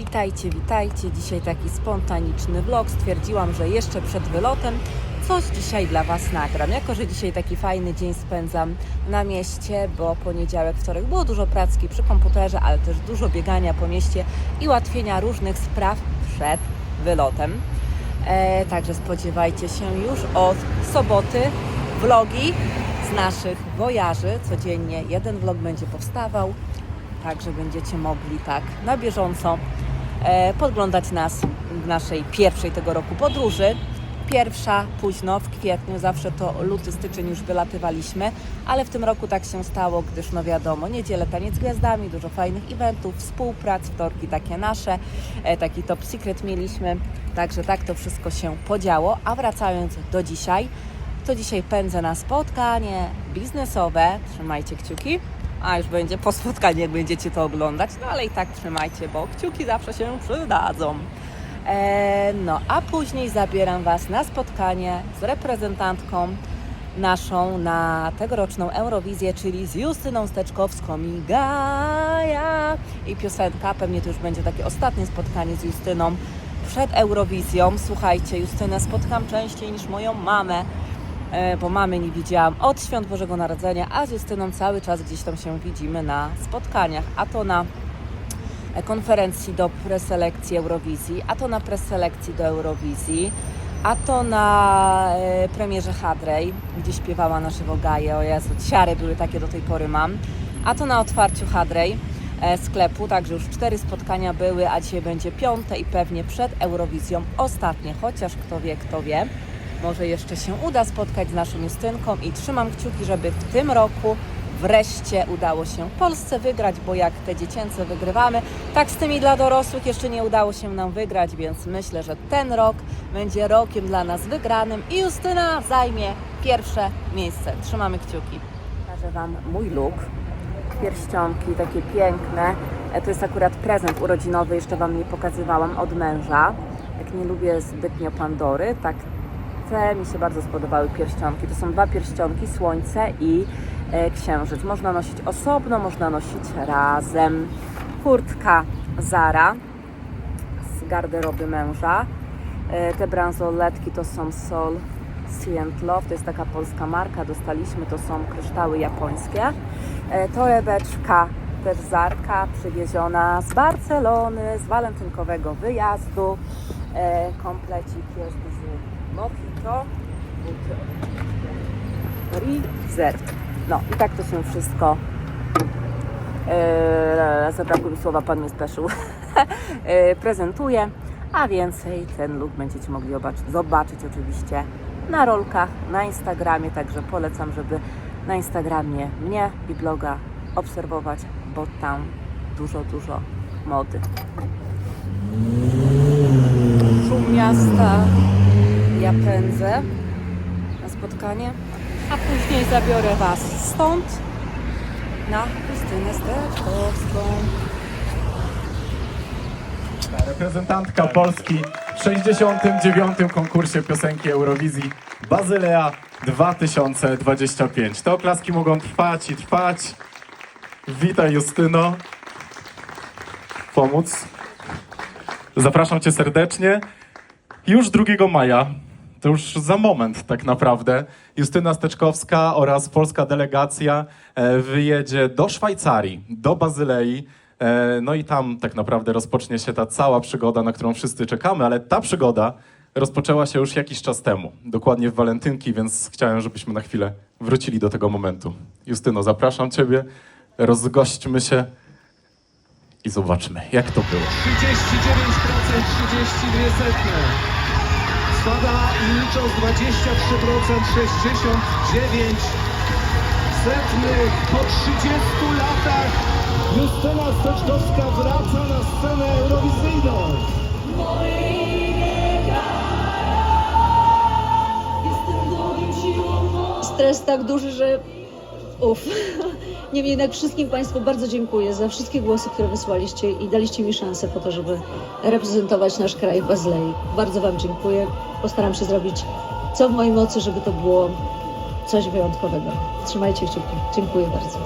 Witajcie, witajcie. Dzisiaj taki spontaniczny vlog. Stwierdziłam, że jeszcze przed wylotem coś dzisiaj dla Was nagram. Jako, że dzisiaj taki fajny dzień spędzam na mieście, bo poniedziałek, wtorek było dużo pracki przy komputerze, ale też dużo biegania po mieście i ułatwienia różnych spraw przed wylotem. E, także spodziewajcie się już od soboty vlogi z naszych wojaży. Codziennie jeden vlog będzie powstawał, także będziecie mogli tak na bieżąco podglądać nas w naszej pierwszej tego roku podróży. Pierwsza późno w kwietniu, zawsze to luty, styczeń już wylatywaliśmy, ale w tym roku tak się stało, gdyż no wiadomo, niedzielę taniec z gwiazdami, dużo fajnych eventów, współprac, wtorki takie nasze, e, taki top secret mieliśmy, także tak to wszystko się podziało, a wracając do dzisiaj, to dzisiaj pędzę na spotkanie biznesowe, trzymajcie kciuki, a już będzie po spotkaniu, jak będziecie to oglądać, no ale i tak trzymajcie, bo kciuki zawsze się przydadzą. E, no, a później zabieram Was na spotkanie z reprezentantką naszą na tegoroczną Eurowizję, czyli z Justyną Steczkowską i Gaja. I piosenka, pewnie to już będzie takie ostatnie spotkanie z Justyną przed Eurowizją. Słuchajcie, Justynę spotkam częściej niż moją mamę, bo mamy nie widziałam od świąt Bożego Narodzenia, a z Justyną cały czas gdzieś tam się widzimy na spotkaniach, a to na konferencji do preselekcji Eurowizji, a to na preselekcji do Eurowizji, a to na e, premierze Hadrej, gdzie śpiewała na żywo Gaję. O Jezu, ciary były takie do tej pory mam. A to na otwarciu Hadrej e, sklepu, także już cztery spotkania były, a dzisiaj będzie piąte i pewnie przed Eurowizją ostatnie, chociaż kto wie, kto wie. Może jeszcze się uda spotkać z naszą Justynką i trzymam kciuki, żeby w tym roku wreszcie udało się Polsce wygrać, bo jak te dziecięce wygrywamy, tak z tymi dla dorosłych jeszcze nie udało się nam wygrać, więc myślę, że ten rok będzie rokiem dla nas wygranym i Justyna zajmie pierwsze miejsce. Trzymamy kciuki. Pokażę Wam mój look. Pierścionki takie piękne. E, To jest akurat prezent urodzinowy, jeszcze Wam nie pokazywałam od męża. Jak nie lubię zbytnio Pandory, tak mi się bardzo spodobały pierścionki. To są dwa pierścionki, słońce i e, księżyc. Można nosić osobno, można nosić razem. Kurtka Zara z garderoby męża. E, te bransoletki to są Sol Sea Love, to jest taka polska marka, dostaliśmy, to są kryształy japońskie. E, torebeczka też Zarka, przywieziona z Barcelony, z walentynkowego wyjazdu. Komplecik jest z Mojito, buty Reserve. No i tak to się wszystko e, zabrakło mi słowa, pan mnie speszył, e, prezentuje, a więcej ten look będziecie mogli zobaczyć oczywiście na rolkach, na Instagramie, także polecam, żeby na Instagramie mnie i bloga obserwować, bo tam dużo, dużo mody. Szum miasta, ja pędzę na spotkanie, a później zabiorę Was stąd na Krystynę Steczkowską. Reprezentantka Polski w 69. konkursie piosenki Eurowizji Bazylea 2025. Te oklaski mogą trwać i trwać. Witaj Justyno. Pomóc. Zapraszam Cię serdecznie. Już 2 maja, to już za moment tak naprawdę, Justyna Steczkowska oraz polska delegacja e, wyjedzie do Szwajcarii, do Bazylei. E, No i tam tak naprawdę rozpocznie się ta cała przygoda, na którą wszyscy czekamy, ale ta przygoda rozpoczęła się już jakiś czas temu, dokładnie w walentynki, więc chciałem, żebyśmy na chwilę wrócili do tego momentu. Justyno, zapraszam Ciebie, rozgośćmy się i zobaczmy, jak to było. 39%, 32 setne. Spada licząc 23%, 69 setnych po 30 latach. Justyna Steczkowska wraca na scenę eurowizyjną. stres tak duży, że uff. Niemniej jednak wszystkim Państwu bardzo dziękuję za wszystkie głosy, które wysłaliście i daliście mi szansę po to, żeby reprezentować nasz kraj w Bazylei. Bardzo Wam dziękuję. Postaram się zrobić co w mojej mocy, żeby to było coś wyjątkowego. Trzymajcie kciuki. Dziękuję bardzo.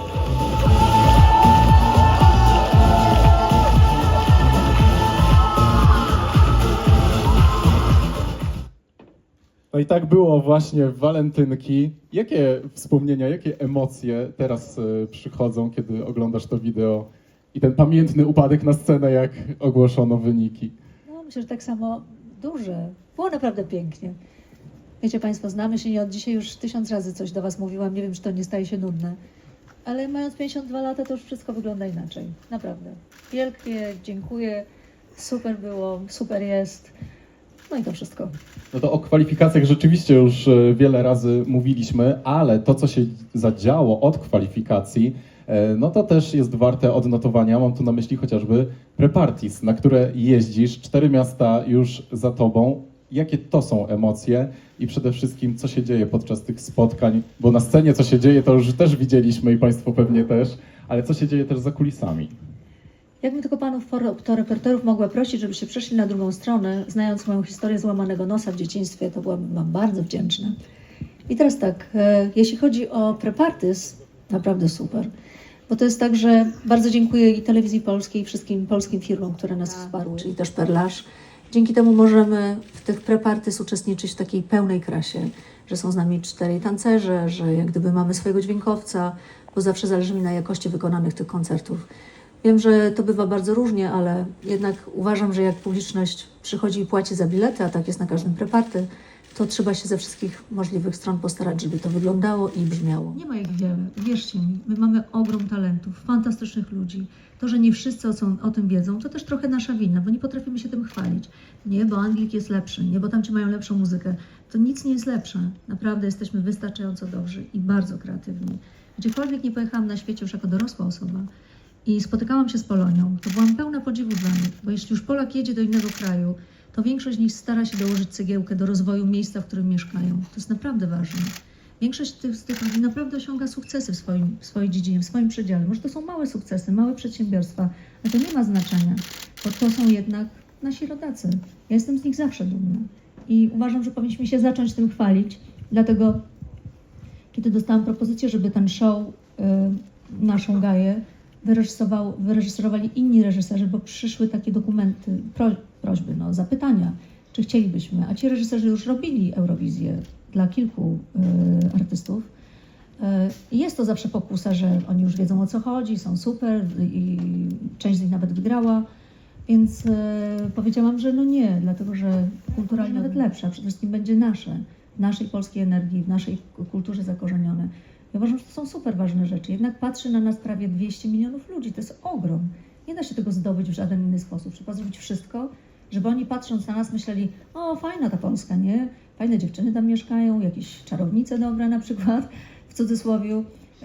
I tak było właśnie w walentynki. Jakie wspomnienia, jakie emocje teraz e, przychodzą, kiedy oglądasz to wideo i ten pamiętny upadek na scenę, jak ogłoszono wyniki? No, myślę, że tak samo duże. Było naprawdę pięknie. Wiecie Państwo, znamy się nie od dzisiaj, już tysiąc razy coś do Was mówiłam, nie wiem, czy to nie staje się nudne. Ale mając 52 lata, to już wszystko wygląda inaczej. Naprawdę. Wielkie, dziękuję. Super było, super jest. No i to wszystko. No to o kwalifikacjach rzeczywiście już e, wiele razy mówiliśmy, ale to, co się zadziało od kwalifikacji, e, no to też jest warte odnotowania. Mam tu na myśli chociażby Prepartis, na które jeździsz, cztery miasta już za tobą. Jakie to są emocje i przede wszystkim, co się dzieje podczas tych spotkań? Bo na scenie, co się dzieje, to już też widzieliśmy i Państwo pewnie też, ale co się dzieje też za kulisami? Jakbym tylko panów to reporterów mogła prosić, żeby się przeszli na drugą stronę, znając moją historię złamanego nosa w dzieciństwie, to byłabym wam bardzo wdzięczna. I teraz tak, e, jeśli chodzi o prepartys, naprawdę super. Bo to jest tak, że bardzo dziękuję i Telewizji Polskiej, i wszystkim polskim firmom, które nas wsparły, czyli też Perlaż. Dzięki temu możemy w tych prepartys uczestniczyć w takiej pełnej krasie, że są z nami czterej tancerze, że jak gdyby mamy swojego dźwiękowca, bo zawsze zależy mi na jakości wykonanych tych koncertów. Wiem, że to bywa bardzo różnie, ale jednak uważam, że jak publiczność przychodzi i płaci za bilety, a tak jest na każdym preparty, to trzeba się ze wszystkich możliwych stron postarać, żeby to wyglądało i brzmiało. Nie ma ich wiele, wierzcie mi. My mamy ogrom talentów, fantastycznych ludzi. To, że nie wszyscy o, o tym wiedzą, to też trochę nasza wina, bo nie potrafimy się tym chwalić. Nie, bo Anglik jest lepszy, nie, bo tamci mają lepszą muzykę. To nic nie jest lepsze. Naprawdę jesteśmy wystarczająco dobrzy i bardzo kreatywni. Gdziekolwiek nie pojechałam na świecie już jako dorosła osoba, i spotykałam się z Polonią, to byłam pełna podziwu dla nich, bo jeśli już Polak jedzie do innego kraju, to większość z nich stara się dołożyć cegiełkę do rozwoju miejsca, w którym mieszkają. To jest naprawdę ważne. Większość tych, z tych ludzi naprawdę osiąga sukcesy w swoim, w swojej dziedzinie, w swoim przedziale. Może to są małe sukcesy, małe przedsiębiorstwa, ale to nie ma znaczenia, bo to są jednak nasi rodacy. Ja jestem z nich zawsze dumna i uważam, że powinniśmy się zacząć tym chwalić, dlatego kiedy dostałam propozycję, żeby ten show, y, naszą gaję, wyreżyserowali inni reżyserzy, bo przyszły takie dokumenty, pro, prośby, no, zapytania, czy chcielibyśmy. A ci reżyserzy już robili Eurowizję dla kilku y, artystów. Y, jest to zawsze pokusa, że oni już wiedzą o co chodzi, są super i część z nich nawet wygrała. Więc y, powiedziałam, że no nie, dlatego że kulturalnie nawet lepsza, przede wszystkim będzie nasze, w naszej polskiej energii, w naszej kulturze zakorzenione. Ja uważam, że to są super ważne rzeczy. Jednak patrzy na nas prawie 200 milionów ludzi. To jest ogrom. Nie da się tego zdobyć w żaden inny sposób. Trzeba zrobić wszystko, żeby oni patrząc na nas myśleli, o fajna ta Polska, nie? Fajne dziewczyny tam mieszkają, jakieś czarownice dobre na przykład, w cudzysłowie.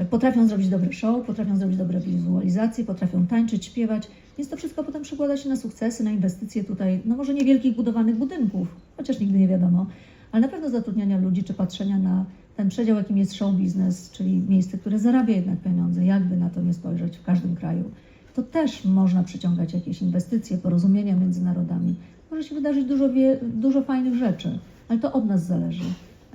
Potrafią zrobić dobre show, potrafią zrobić dobre wizualizacje, potrafią tańczyć, śpiewać. Więc to wszystko potem przekłada się na sukcesy, na inwestycje tutaj, no może niewielkich budowanych budynków, chociaż nigdy nie wiadomo, ale na pewno zatrudniania ludzi, czy patrzenia na ten przedział, jakim jest show biznes, czyli miejsce, które zarabia jednak pieniądze, jakby na to nie spojrzeć w każdym kraju, to też można przyciągać jakieś inwestycje, porozumienia między narodami. Może się wydarzyć dużo, wie, dużo fajnych rzeczy, ale to od nas zależy.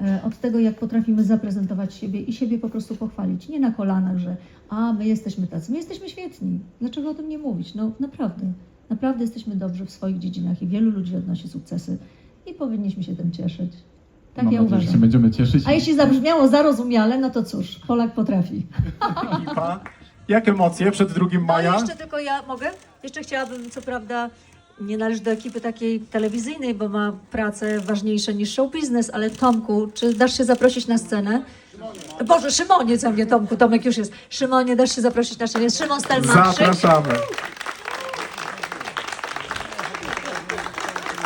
E, Od tego, jak potrafimy zaprezentować siebie i siebie po prostu pochwalić. Nie na kolanach, że a my jesteśmy tacy, my jesteśmy świetni. Dlaczego o tym nie mówić? No naprawdę, naprawdę jesteśmy dobrzy w swoich dziedzinach i wielu ludzi odnosi sukcesy i powinniśmy się tym cieszyć. Tak Mam ja nadzieję, że się uważam. będziemy cieszyć. A jeśli zabrzmiało zarozumiale, no to cóż, Polak potrafi. Ekipa. Jak emocje przed 2 No maja? jeszcze tylko ja mogę? Jeszcze chciałabym, co prawda, nie należy do ekipy takiej telewizyjnej, bo ma pracę ważniejsze niż show biznes, ale Tomku, czy dasz się zaprosić na scenę? Boże, Szymonie, co mnie Tomku, Tomek już jest. Szymonie, dasz się zaprosić na scenę. Szymon Stelmanszyk. Zapraszamy.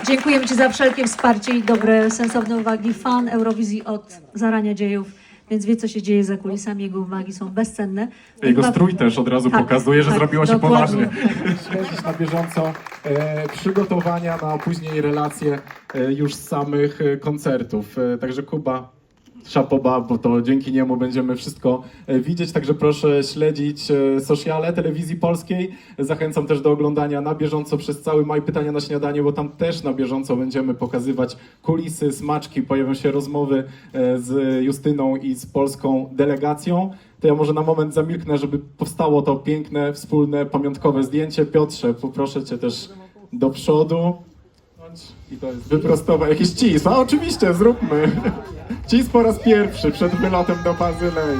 Dziękujemy Ci za wszelkie wsparcie i dobre, sensowne uwagi. Fan Eurowizji od zarania dziejów, więc wie, co się dzieje za kulisami. Jego uwagi są bezcenne. Jego Chyba- strój też od razu Tak, pokazuje, że tak, zrobiło się dokładnie. poważnie. Śledzić na bieżąco e, przygotowania na później relacje e, już z samych e, koncertów. E, także Kuba, szapoba, bo to dzięki niemu będziemy wszystko e, widzieć. Także proszę śledzić e, sociale telewizji polskiej. Zachęcam też do oglądania na bieżąco przez cały maj pytania na śniadanie, bo tam też na bieżąco będziemy pokazywać kulisy, smaczki, pojawią się rozmowy e, z Justyną i z polską delegacją. To ja może na moment zamilknę, żeby powstało to piękne, wspólne, pamiątkowe zdjęcie. Piotrze, poproszę Cię też do przodu. I to jest wyprostowanie, jakiś cis. A oczywiście, zróbmy. Cis po raz pierwszy przed wylotem do Bazylei.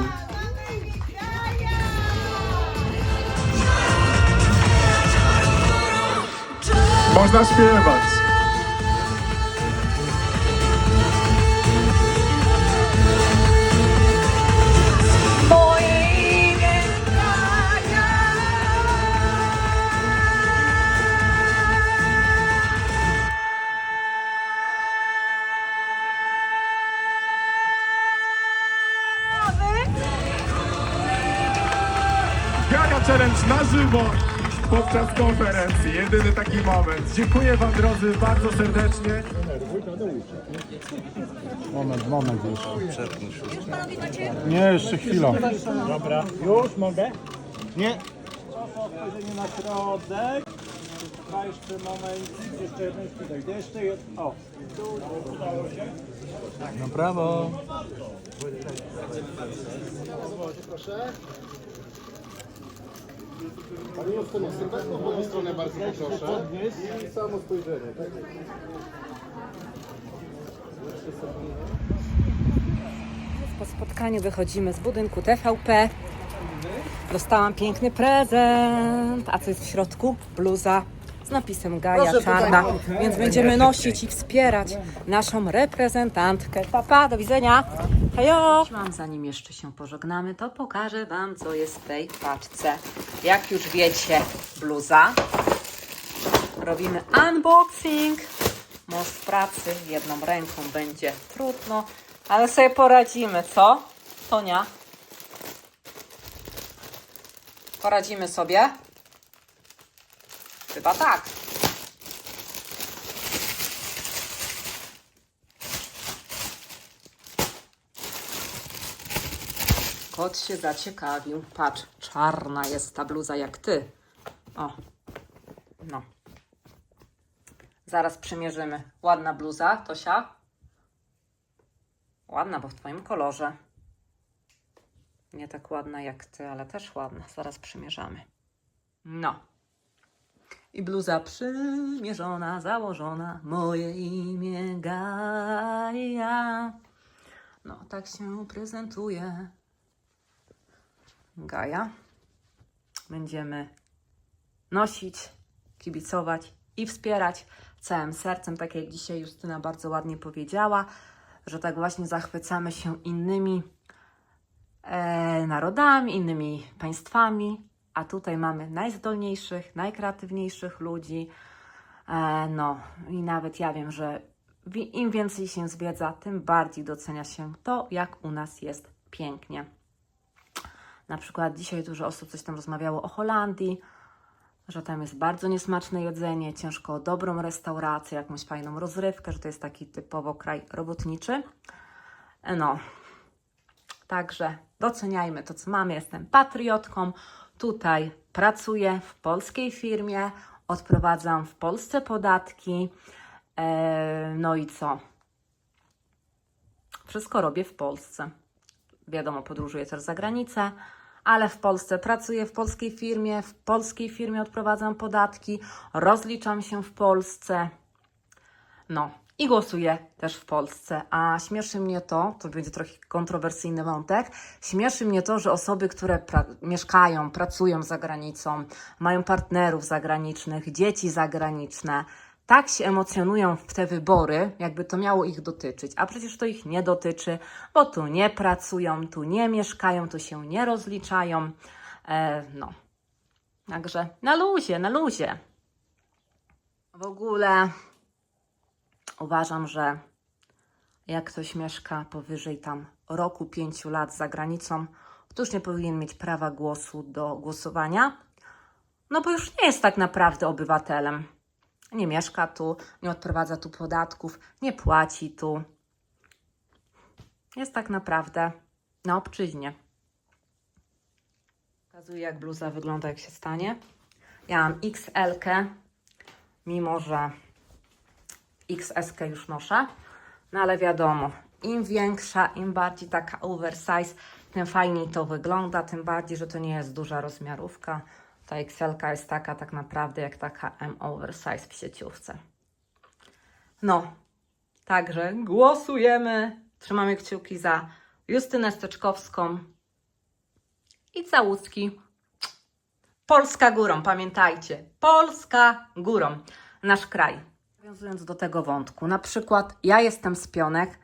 Można śpiewać. Podczas konferencji. Jedyny taki moment. Dziękuję Wam drodzy bardzo serdecznie. Moment, moment już. Nie, jeszcze chwila. Dobra, już mogę? Nie. Spojrzenie na środek. Dwa jeszcze moment. Jeszcze jeden tutaj. Jeszcze jeden. O. Na prawo. Panie Sylwetką w moją stronę bardzo proszę. I samo spojrzenie, tak? Po spotkaniu wychodzimy z budynku TVP. Dostałam piękny prezent. A co jest w środku? Bluza z napisem Gaja Czarna. Więc będziemy nosić i wspierać naszą reprezentantkę. Papa, do widzenia. Hejo! Zanim jeszcze się pożegnamy, to pokażę Wam, co jest w tej paczce. Jak już wiecie, bluza. Robimy unboxing. W pracy jedną ręką będzie trudno, ale sobie poradzimy, co? Tonia? Poradzimy sobie? Chyba tak. Kot się zaciekawił. Patrz, czarna jest ta bluza jak ty. O, no. Zaraz przymierzymy. Ładna bluza, Tosia. Ładna, bo w twoim kolorze. Nie tak ładna jak ty, ale też ładna. Zaraz przymierzamy. No. I bluza przymierzona, założona. Moje imię Gaja. No, tak się prezentuje. Gaja. Będziemy nosić, kibicować i wspierać całym sercem, tak jak dzisiaj Justyna bardzo ładnie powiedziała, że tak właśnie zachwycamy się innymi e, narodami, innymi państwami, a tutaj mamy najzdolniejszych, najkreatywniejszych ludzi. E, no i nawet ja wiem, że im więcej się zwiedza, tym bardziej docenia się to, jak u nas jest pięknie. Na przykład dzisiaj dużo osób coś tam rozmawiało o Holandii, że tam jest bardzo niesmaczne jedzenie, ciężko o dobrą restaurację, jakąś fajną rozrywkę, że to jest taki typowo kraj robotniczy. No, także doceniajmy to, co mamy. Jestem patriotką, tutaj pracuję w polskiej firmie, odprowadzam w Polsce podatki. E, no i co? Wszystko robię w Polsce. Wiadomo, podróżuję też za granicę, ale w Polsce pracuję w polskiej firmie, w polskiej firmie odprowadzam podatki, rozliczam się w Polsce. No i głosuję też w Polsce. A śmieszy mnie to, to będzie trochę kontrowersyjny wątek, śmieszy mnie to, że osoby, które pra- mieszkają, pracują za granicą, mają partnerów zagranicznych, dzieci zagraniczne, tak się emocjonują w te wybory, jakby to miało ich dotyczyć. A przecież to ich nie dotyczy, bo tu nie pracują, tu nie mieszkają, tu się nie rozliczają. E, no. Także na luzie, na luzie. W ogóle uważam, że jak ktoś mieszka powyżej tam roku, pięciu lat za granicą, już nie powinien mieć prawa głosu do głosowania, no bo już nie jest tak naprawdę obywatelem. Nie mieszka tu, nie odprowadza tu podatków, nie płaci tu. Jest tak naprawdę na obczyźnie. Pokazuję, jak bluza wygląda, jak się stanie. Ja mam XL, mimo że XS już noszę. No ale wiadomo, im większa, im bardziej taka oversize, tym fajniej to wygląda, tym bardziej, że to nie jest duża rozmiarówka. Ta XL jest taka tak naprawdę jak taka M oversize w sieciówce. No, także głosujemy. Trzymamy kciuki za Justynę Steczkowską i całuski. Polska górą, pamiętajcie. Polska górą. Nasz kraj. Nawiązując do tego wątku, na przykład ja jestem z Pionek,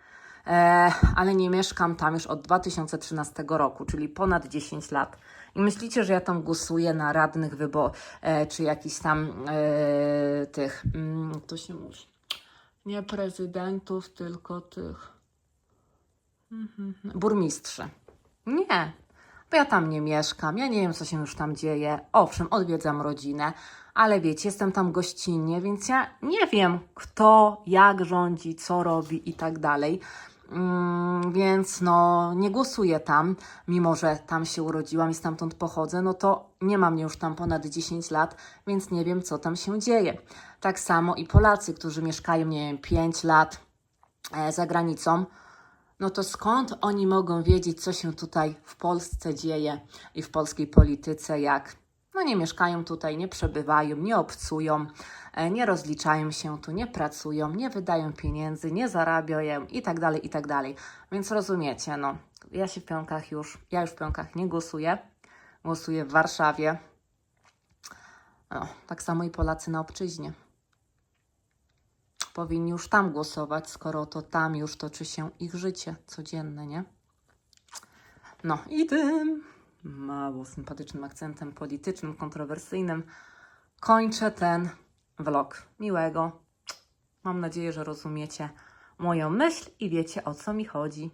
e, ale nie mieszkam tam już od 2013 roku, czyli ponad 10 lat. I myślicie, że ja tam głosuję na radnych wybor, e, czy jakichś tam e, tych, mm, to się mówi, nie prezydentów, tylko tych mhm, burmistrzy. Nie, bo ja tam nie mieszkam, ja nie wiem, co się już tam dzieje. Owszem, odwiedzam rodzinę, ale wiecie, jestem tam gościnnie, więc ja nie wiem, kto, jak rządzi, co robi i tak dalej. Mm, więc no, nie głosuję tam, mimo że tam się urodziłam i stamtąd pochodzę, no to nie mam już tam ponad 10 lat, więc nie wiem, co tam się dzieje. Tak samo i Polacy, którzy mieszkają, nie wiem, 5 lat e, za granicą, no to skąd oni mogą wiedzieć, co się tutaj w Polsce dzieje i w polskiej polityce, jak no nie mieszkają tutaj, nie przebywają, nie obcują, e, nie rozliczają się tu, nie pracują, nie wydają pieniędzy, nie zarabiają i tak dalej, i tak dalej. Więc rozumiecie, no, ja się w Pionkach już, ja już w Pionkach nie głosuję, głosuję w Warszawie. No, tak samo i Polacy na obczyźnie powinni już tam głosować, skoro to tam już toczy się ich życie codzienne, nie? No i tym mało sympatycznym akcentem politycznym, kontrowersyjnym kończę ten vlog. Miłego. Mam nadzieję, że rozumiecie moją myśl i wiecie o co mi chodzi.